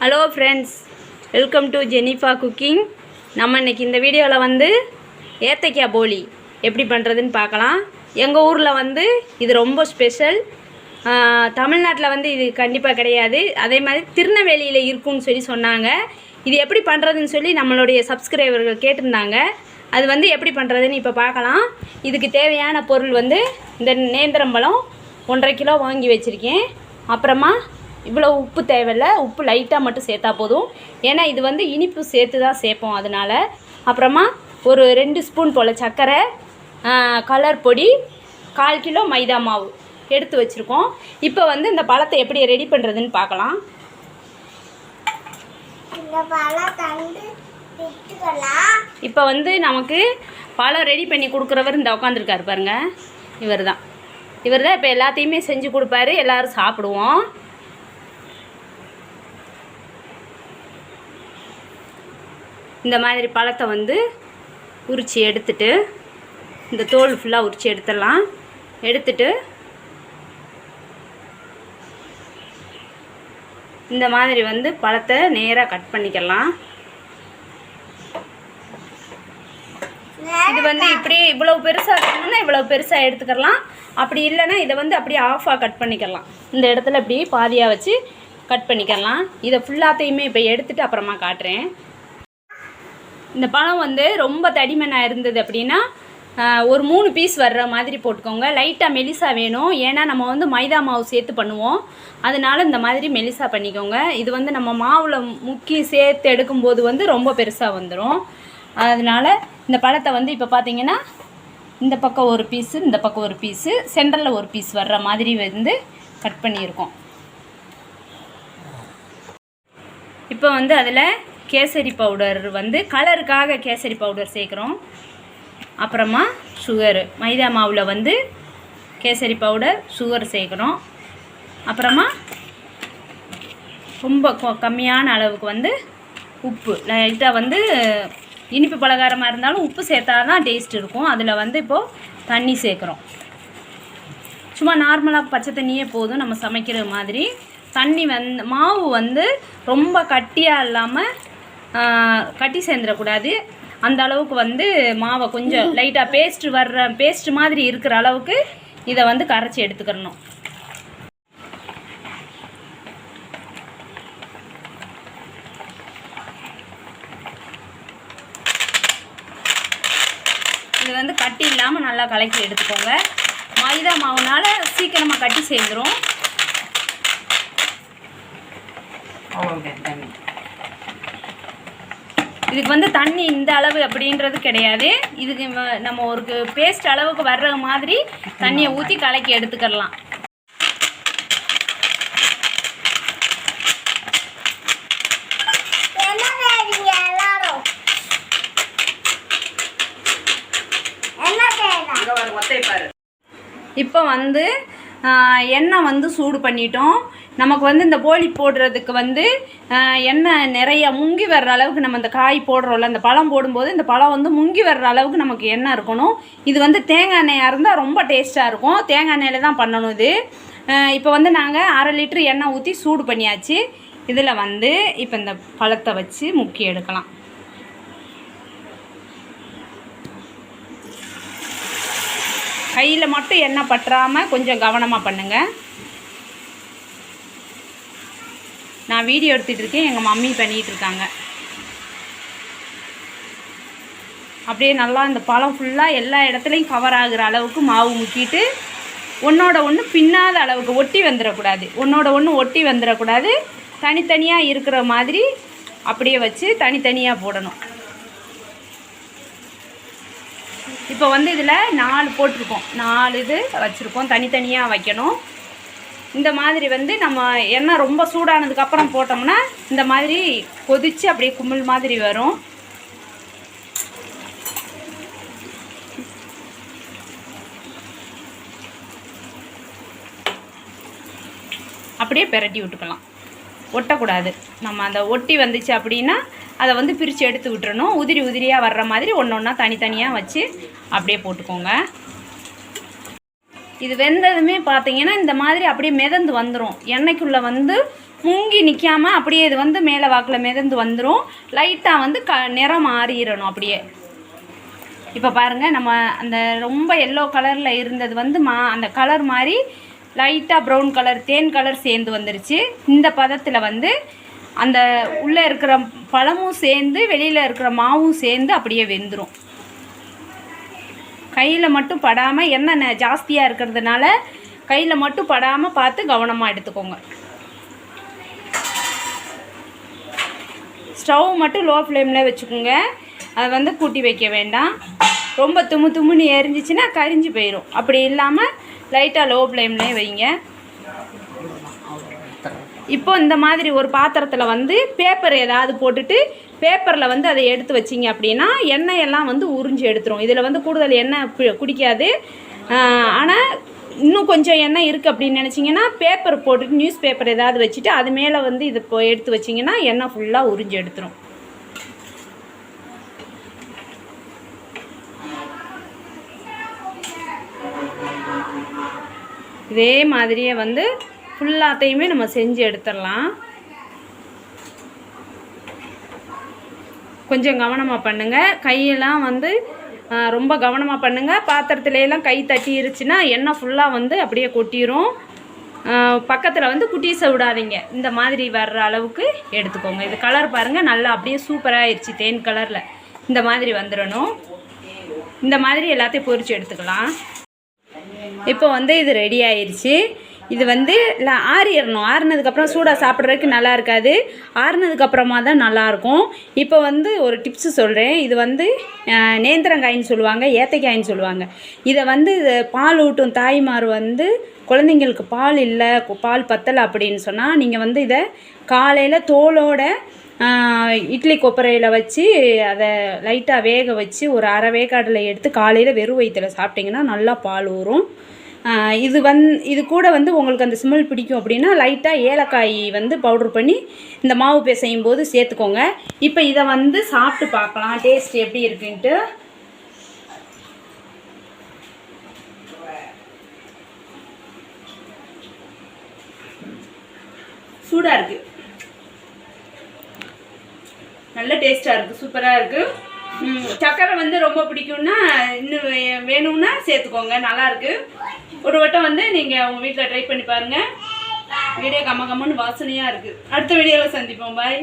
Hello friends welcome to Jenifa cooking நம்ம இன்னைக்கு இந்த வீடியோவில் வந்து ஏத்தக்காய் போலி எப்படி பண்ணுறதுன்னு பார்க்கலாம். எங்கள் ஊரில் வந்து இது ரொம்ப ஸ்பெஷல் தமிழ்நாட்டில் வந்து இது கண்டிப்பாக கிடையாது. அதே மாதிரி திருநெல்வேலியில் இருக்குன்னு சொல்லி சொன்னாங்க. இது எப்படி பண்ணுறதுன்னு சொல்லி நம்மளுடைய சப்ஸ்கிரைபர்கள் கேட்டிருந்தாங்க. அது வந்து எப்படி பண்ணுறதுன்னு இப்போ பார்க்கலாம். இதுக்கு தேவையான பொருள் வந்து இந்த நேந்திரம்பழம் ஒன்றரை கிலோ வாங்கி வச்சுருக்கேன். அப்புறமா இவ்வளோ உப்பு தேவையில்ல உப்பு லைட்டாக மட்டும் சேர்த்தா போதும். ஏன்னா இது வந்து இனிப்பு சேர்த்து தான் சேர்ப்போம் அதனால. அப்புறமா ஒரு ரெண்டு ஸ்பூன் போல் சர்க்கரை கலர் பொடி கால் கிலோ மைதா மாவு எடுத்து வச்சுருக்கோம். இப்போ வந்து இந்த பழத்தை எப்படி ரெடி பண்ணுறதுன்னு பார்க்கலாம். இப்போ வந்து நமக்கு பழம் ரெடி பண்ணி கொடுக்குறவர் இந்த உட்காந்துருக்காரு பாருங்க. இவர் தான் இவர் தான் இப்போ எல்லாத்தையுமே செஞ்சு கொடுப்பாரு எல்லாரும் சாப்பிடுவோம். இந்த மாதிரி பழத்தை வந்து உரித்து எடுத்துட்டு இந்த தோல் ஃபுல்லாக உரித்து எடுத்துடலாம். எடுத்துட்டு இந்த மாதிரி வந்து பழத்தை நேராக கட் பண்ணிக்கலாம். இது வந்து இப்படி இவ்வளவு பெருசாக இருக்கணும்னா இவ்வளவு பெருசாக எடுத்துக்கலாம். அப்படி இல்லைன்னா இதை வந்து அப்படியே ஆஃபாக கட் பண்ணிக்கலாம். இந்த இடத்துல இப்படி பாதியாக வச்சு கட் பண்ணிக்கலாம். இதை ஃபுல்லாத்தையுமே இப்போ எடுத்துட்டு அப்புறமா காட்டுறேன். இந்த பழம் வந்து ரொம்ப தடிமனாக இருந்தது அப்படின்னா ஒரு மூணு பீஸ் வர்ற மாதிரி போட்டுக்கோங்க. லைட்டாக மெலிசா வேணும். ஏன்னா நம்ம வந்து மைதா மாவு சேர்த்து பண்ணுவோம். அதனால இந்த மாதிரி மெலிசா பண்ணிக்கோங்க. இது வந்து நம்ம மாவில் முக்கி சேர்த்து எடுக்கும்போது வந்து ரொம்ப பெருசாக வந்துடும் அதனால இந்த பழத்தை வந்து இப்போ பார்த்தீங்கன்னா இந்த பக்கம் ஒரு பீஸு இந்த பக்கம் ஒரு பீஸு சென்டரில் ஒரு பீஸ் வர்ற மாதிரி வந்து கட் பண்ணியிருக்கோம். இப்போ வந்து அதில் கேசரி பவுடர் வந்து கலருக்காக கேசரி பவுடர் சேர்க்குறோம். அப்புறமா சுகரு. மைதா மாவில் வந்து கேசரி பவுடர் சுகர் சேர்க்குறோம். அப்புறமா ரொம்ப கொ- கம்மியான அளவுக்கு வந்து உப்பு. லைட்டாக வந்து இனிப்பு பலகாரமாக இருந்தாலும் உப்பு சேர்த்தா தான் டேஸ்ட் இருக்கும். அதில் வந்து இப்போது தண்ணி சேர்க்குறோம். சும்மா நார்மலாக பச்சை தண்ணியே போதும். நம்ம சமைக்கிற மாதிரி தண்ணி வந்து மாவு வந்து ரொம்ப கட்டியாக இல்லாமல் கட்டி சேர்ந்துடக்கூடாது. அந்த அளவுக்கு வந்து மாவை கொஞ்சம் லைட்டாக பேஸ்ட் வர்ற பேஸ்ட் மாதிரி இருக்கிற அளவுக்கு இதை வந்து கரைச்சி எடுத்துக்கிறணும். இது வந்து கட்டி இல்லாமல் நல்லா கலக்கி எடுத்துக்கோங்க. மைதா மாவுனால சீக்கிரமாக கட்டி சேர்ந்துரும். இதுக்கு வந்து தண்ணி இந்த அளவு அப்படின்றது கிடையாது. இதுக்கு நம்ம ஒரு பேஸ்ட் அளவுக்கு வர்ற மாதிரி தண்ணியை ஊற்றி கலக்கி எடுத்துக்கிடலாம் இப்போ வந்து ஆஹ், எண்ணெய் வந்து சூடு பண்ணிட்டோம். நமக்கு வந்து இந்த போலி போடுறதுக்கு வந்து எண்ணெய் நிறைய முங்கி வர்ற அளவுக்கு நம்ம இந்த காய் போடுறோம்ல இந்த பழம் போடும்போது இந்த பழம் வந்து முங்கி வர்ற அளவுக்கு நமக்கு எண்ணெய் இருக்கணும். இது வந்து தேங்காய் எண்ணெயாக இருந்தால் ரொம்ப டேஸ்ட்டாக இருக்கும். தேங்காய் எண்ணெயில் தான் பண்ணணும் இது. இப்போ வந்து நாங்கள் அரை லிட்டர் எண்ணெய் ஊற்றி சூடு பண்ணியாச்சு. இதில் வந்து இப்போ இந்த பழத்தை வச்சு முக்கி எடுக்கலாம். கையில் மட்டும் எண்ணெய் பற்றாமல் கொஞ்சம் கவனமாக பண்ணுங்கள் நான் வீடியோ எடுத்துகிட்டு இருக்கேன். எங்கள் மம்மி பண்ணிகிட்டு இருக்காங்க. அப்படியே நல்லா இந்த பழம் ஃபுல்லாக எல்லா இடத்துலையும் கவர் ஆகிற அளவுக்கு மாவு முக்கிட்டு ஒன்றோட ஒன்று பின்னாத அளவுக்கு ஒட்டி வந்துடக்கூடாது. ஒன்றோட ஒன்று ஒட்டி வந்துடக்கூடாது. தனித்தனியாக இருக்கிற மாதிரி அப்படியே வச்சு தனித்தனியாக போடணும். இப்போ வந்து இதில் நாலு போட்டிருக்கோம். நாலு இது வச்சுருக்கோம். தனித்தனியாக வைக்கணும். இந்த மாதிரி வந்து நம்ம எண்ணெய் ரொம்ப சூடானதுக்கப்புறம் போட்டோம்னா இந்த மாதிரி கொதித்து அப்படியே குமிழ் மாதிரி வரும். அப்படியே பிரட்டி விட்டுக்கலாம். ஒட்டக்கூடாது. நம்ம அந்த ஒட்டி வந்துச்சு அப்படின்னா அதை வந்து பிரித்து எடுத்து விட்டுறணும். உதிரி உதிரியாக வர்ற மாதிரி ஒன்று ஒன்றா தனித்தனியாக வச்சு அப்படியே போட்டுக்கோங்க. இது வெந்ததுமே பார்த்தீங்கன்னா இந்த மாதிரி அப்படியே மிதந்து வந்துடும் எண்ணெய்க்குள்ளே வந்து முங்கி நிற்காம அப்படியே இது வந்து மேலே வாக்கில் மிதந்து வந்துடும் லைட்டாக வந்து க நிறம் மாறிடணும் அப்படியே. இப்போ பாருங்கள் நம்ம அந்த ரொம்ப எல்லோ கலரில் இருந்தது வந்து மா அந்த கலர் மாதிரி லைட்டாக ப்ரௌன் கலர் தேன் கலர் சேர்ந்து வந்துருச்சு. இந்த பதத்தில் வந்து அந்த உள்ளே இருக்கிற பழமும் சேர்ந்து வெளியில் இருக்கிற மாவும் சேர்ந்து அப்படியே வெந்துடும் கையில் மட்டும் படாமல் எண்ணெய் ஜாஸ்தியாக இருக்கிறதுனால கையில் மட்டும் படாமல் பார்த்து கவனமாக எடுத்துக்கோங்க. ஸ்டவ் மட்டும் லோ ஃப்ளேமில் வச்சுக்கோங்க. அதை வந்து கூட்டி வைக்க வேண்டாம். ரொம்ப தும்மு தும்முன்னு எரிஞ்சிச்சின்னா கரிஞ்சு போயிடும் அப்படி இல்லாமல் லைட்டாக லோ ஃப்ளேம்லேயே வைங்க. இப்போ இந்த மாதிரி ஒரு பாத்திரத்தில் வந்து பேப்பர் ஏதாவது போட்டுட்டு பேப்பரில் வந்து அதை எடுத்து வச்சிங்க அப்படின்னா எண்ணெய் எல்லாம் வந்து உறிஞ்சி எடுத்துரும். இதில் வந்து கூடுதல் எண்ணெய் பி- குடிக்காது. ஆனால் இன்னும் கொஞ்சம் எண்ணெய் இருக்குது அப்படின்னு நினச்சிங்கன்னா பேப்பர் போட்டுட்டு நியூஸ் பேப்பர் ஏதாவது வச்சுட்டு அது மேலே வந்து இதை இப்போ எடுத்து வச்சிங்கன்னா எண்ணெய் ஃபுல்லாக உறிஞ்சி எடுத்துரும். இதே மாதிரியே வந்து ஃபுல்லாத்தையுமே நம்ம செஞ்சு எடுத்துடலாம். கொஞ்சம் கவனமாக பண்ணுங்கள் கையெல்லாம் வந்து ரொம்ப கவனமாக பண்ணுங்கள் பாத்திரத்துலலாம் கை தட்டிருச்சுன்னா எண்ணெய் ஃபுல்லாக வந்து அப்படியே கொட்டிரும். பக்கத்தில் வந்து குட்டீஸை விடாதீங்க. இந்த மாதிரி வர்ற அளவுக்கு எடுத்துக்கோங்க. இது கலர் பாருங்கள் நல்லா அப்படியே சூப்பராகிருச்சு தேன் கலரில் இந்த மாதிரி வந்துடணும். இந்த மாதிரி எல்லாத்தையும் பொறிச்சு எடுத்துக்கலாம். இப்போ வந்து இது ரெடி ஆயிடுச்சு இது வந்து இல்லை ஆறிடணும் ஆறுனதுக்கப்புறம் சூடாக சாப்பிட்றதுக்கு நல்லா இருக்காது. ஆறுனதுக்கப்புறமா தான் நல்லாயிருக்கும் இப்போ வந்து ஒரு டிப்ஸு சொல்கிறேன் இது வந்து நேந்திரங்காயின்னு சொல்லுவாங்க ஏத்தைக்காயின்னு சொல்லுவாங்க. இதை வந்து இது பால் ஊட்டும் தாய்மார் வந்து குழந்தைங்களுக்கு பால் இல்லை பால் பத்தலை அப்படின்னு சொன்னால் நீங்கள் வந்து இதை காலையில் தோலோட இட்லி கொப்பரையில் வச்சு அதை லைட்டாக வேக வச்சு ஒரு அரை வேக்காடில் எடுத்து காலையில் வெறும் வயிற்றுல சாப்பிட்டிங்கன்னா நல்லா பால் ஊறும். இது வந் இது கூட வந்து உங்களுக்கு அந்த ஸ்மெல் பிடிக்கும் அப்படின்னா லைட்டாக ஏலக்காய் வந்து பவுட்ரு பண்ணி இந்த மாவு பிசையும் போது சேர்த்துக்கோங்க. இப்போ இதை வந்து சாப்பிட்டு பார்க்கலாம். டேஸ்ட் எப்படி இருக்குன்ட்டு. சூடாக இருக்குது நல்ல டேஸ்ட்டாக இருக்குது சூப்பராக இருக்குது சக்கரை வந்து ரொம்ப பிடிக்கும்னா இன்னும் வேணும்னா சேர்த்துக்கோங்க நல்லாயிருக்கு ஒரு வட்டம் வந்து நீங்கள் உங்கள் வீட்டில் ட்ரை பண்ணி பாருங்கள் வீடியோ கம்ம கம்மன்னு வாசனையாக இருக்குது அடுத்த வீடியோவில் சந்திப்போம் பாய்